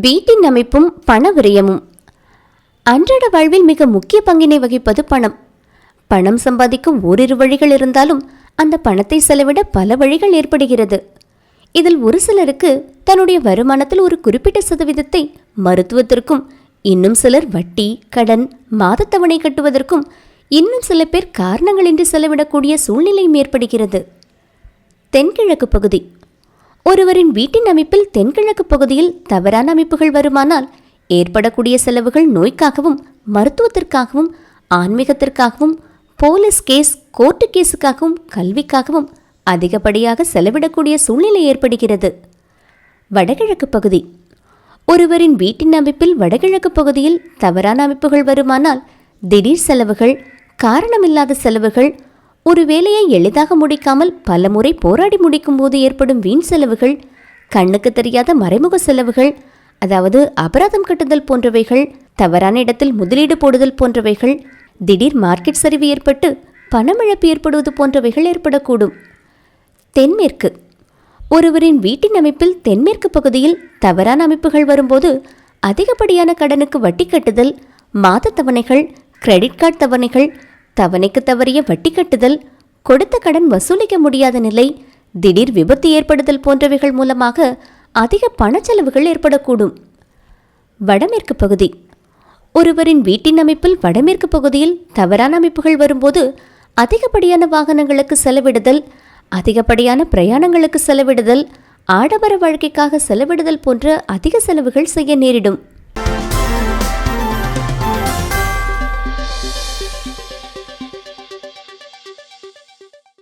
வீட்டின் அமைப்பும் பண விரயமும் அன்றாட வாழ்வில் மிக முக்கிய பங்கினை வகிப்பது பணம். பணம் சம்பாதிக்கும் ஓரிரு வழிகள் இருந்தாலும் அந்த பணத்தை செலவிட பல வழிகள் ஏற்படுகிறது. இதில் ஒரு சிலருக்கு தன்னுடைய வருமானத்தில் ஒரு குறிப்பிட்ட சதவீதத்தை மருத்துவத்திற்கும் இன்னும் சிலர் வட்டி கடன் மாதத்தவணை கட்டுவதற்கும் இன்னும் சில பேர் காரணங்களின்றி செலவிடக்கூடிய சூழ்நிலையும் ஏற்படுகிறது. தென்கிழக்கு பகுதி. ஒருவரின் வீட்டின் அமைப்பில் தென்கிழக்கு பகுதியில் தவறான அமைப்புகள் வருமானால் ஏற்படக்கூடிய செலவுகள் நோய்க்காகவும் மருத்துவத்திற்காகவும் ஆன்மீகத்திற்காகவும் போலீஸ் கேஸ் கோர்ட்டு கேஸுக்காகவும் கல்விக்காகவும் அதிகப்படியாக செலவிடக்கூடிய சூழ்நிலை ஏற்படுகிறது. வடகிழக்கு பகுதி. ஒருவரின் வீட்டின் அமைப்பில் வடகிழக்கு பகுதியில் தவறான அமைப்புகள் வருமானால் திடீர் செலவுகள் காரணமில்லாத செலவுகள் ஒரு வேலையை எளிதாக முடிக்காமல் பல முறை போராடி முடிக்கும் போது ஏற்படும் வீண் செலவுகள் கண்ணுக்கு தெரியாத மறைமுக செலவுகள் அதாவது அபராதம் கட்டுதல் போன்றவைகள் தவறான இடத்தில் முதலீடு போடுதல் போன்றவைகள் திடீர் மார்க்கெட் சரிவு ஏற்பட்டு பணமிழப்பு ஏற்படுவது போன்றவைகள் ஏற்படக்கூடும். தென்மேற்கு. ஒருவரின் வீட்டின் அமைப்பில் தென்மேற்கு பகுதியில் தவறான அமைப்புகள் வரும்போது அதிகப்படியான கடனுக்கு வட்டி கட்டுதல் மாத தவணைகள் கிரெடிட் கார்டு தவணைகள் தவணைக்கு தவறிய வட்டி கட்டுதல் கொடுத்த கடன் வசூலிக்க முடியாத நிலை திடீர் விபத்து ஏற்படுதல் போன்றவைகள் மூலமாக அதிக பணச்செலவுகள் ஏற்படக்கூடும். வடமேற்கு பகுதி. ஒருவரின் வீட்டின் அமைப்பில் வடமேற்கு பகுதியில் தவறான அமைப்புகள் வரும்போது அதிகப்படியான வாகனங்களுக்கு செலவிடுதல் அதிகப்படியான பிரயாணங்களுக்கு செலவிடுதல் ஆடம்பர வாழ்க்கைக்காக செலவிடுதல் போன்ற அதிக செலவுகள் செய்ய நேரிடும்.